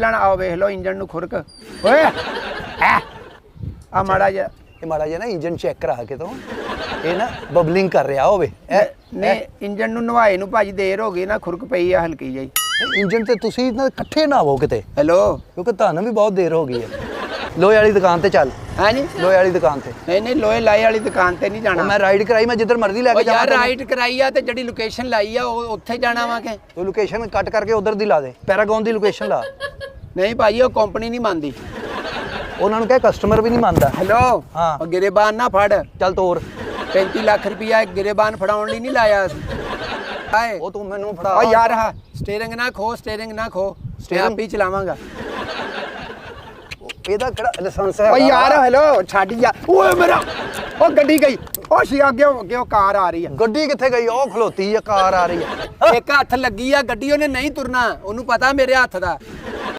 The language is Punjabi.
ਲੈਣਾ ਆਓ ਵੇਖ ਲਓ ਇੰਜਨ ਨੂੰ ਖੁਰਕ। ਓਏ ਆ ਮਾੜਾ ਜਿਹਾ। ਇਹ ਮਾੜਾ ਜਿਹਾ ਨਾ ਇੰਜਨ ਚੈੱਕ ਕਰਾ ਕੇ ਤੋਂ। ਇਹ ਨਾ ਬਬਲਿੰਗ ਕਰ ਰਿਹਾ ਹੋਵੇ ਇਹ ਨੇ ਇੰਜਨ ਨੂੰ ਨਵਾਏ ਨੂੰ ਭਾਜੀ ਦੇਰ ਹੋ ਗਈ ਨਾ ਖੁਰਕ ਪਈ ਆ ਹਲਕੀ ਜਿਹੀ। ਇੰਜਨ ਤੇ ਤੁਸੀਂ ਨਾ ਇਕੱਠੇ ਨਾ ਆਵੋ ਕਿਤੇ। ਹੈਲੋ? ਕਿਉਂਕਿ ਤੁਹਾਨੂੰ ਵੀ ਬਹੁਤ ਦੇਰ ਹੋ ਗਈ ਹੈ। ਲੋਹੇ ਵਾਲੀ ਦੁਕਾਨ ਤੇ ਚੱਲ। ਹਾਂਜੀ ਲੋਹੇ ਵਾਲੀ ਦੁਕਾਨ ਤੇ। ਨਹੀਂ ਨਹੀਂ ਲੋਹੇ ਲਾਏ ਵਾਲੀ ਦੁਕਾਨ ਤੇ ਨਹੀਂ ਉਹ ਜਾਣਾ ਮੈਂ ਰਾਈਡ ਕਰਾਈ ਮੈਂ ਜਿੱਧਰ ਮਰਜ਼ੀ ਲੈ ਉਹ ਕੇ ਜਾਵਾਂ ਯਾਰ ਰਾਈਟ ਕਰਾਈ ਆ ਤੇ ਜਿਹੜੀ ਲੋਕੇਸ਼ਨ ਲਾਈ ਆ ਉਹ ਉੱਥੇ ਜਾਣਾ ਵਾ ਕਿ? ਤੂੰ ਲੋਕੇਸ਼ਨ ਕੱਟ ਕਰਕੇ ਉਧਰ ਦੀ ਲਾ ਦੇ। ਪੈਰਾਗੌਨ ਦੀ ਲੋਕੇਸ਼ਨ ਲਾ। ਨਹੀਂ ਭਾਜੀ ਉਹ ਕੰਪਨੀ ਨਹੀਂ ਮੰਨਦੀ। ਉਹਨਾਂ ਨੂੰ ਕਹੇ ਕਸਟਮਰ ਵੀ ਨਹੀਂ ਮੰਨਦਾ। ਹੈਲੋ ਹਾਂ। ਉਹ ਗਿਰੇਬਾਨ ਨਾ ਫੜ। ਚੱਲ ਤੋਰ। 35 ਲੱਖ ਰੁਪਇਆ ਗਿਰੇਬਾਨ ਫੜਾਉਣ ਲਈ ਨਹੀਂ ਲਾਇਆ ਅਸੀਂ ਹਾਏ ਉਹ ਤੂੰ ਮੈਨੂੰ ਫੜਾ। ਓ ਯਾਰ ਹਾਂ। ਸਟੀਅਰਿੰਗ ਨਾ ਖੋ ਸਟੀਅਰਿੰਗ ਨਾ ਖੋ ਮੈਂ? ਆਪ ਹੀ ਚਲਾਵਾਂਗਾ। ਇਹਦਾ ਕਿਹੜਾ ਲਾਇਸੈਂਸ ਹੈ ਓ ਯਾਰ ਹੈਲੋ ਛੱਡ ਜਾ ਓਏ ਮੇਰਾ ਓ ਗੱਡੀ ਗਈ। ਓ ਸੀ ਅੱਗੇ ਅੱਗੇ ਉਹ ਕਾਰ ਆ ਰਹੀ ਆ। ਗੱਡੀ ਕਿੱਥੇ ਗਈ? ਉਹ ਖਲੋਤੀ ਆ ਕਾਰ ਆ ਰਹੀ ਹੈ ਇੱਕ ਹੱਥ ਲੱਗੀ ਆ ਗੱਡੀ ਉਹਨੇ ਨਹੀਂ ਤੁਰਨਾ। ਉਹਨੂੰ ਪਤਾ ਮੇਰੇ ਹੱਥ ਦਾ।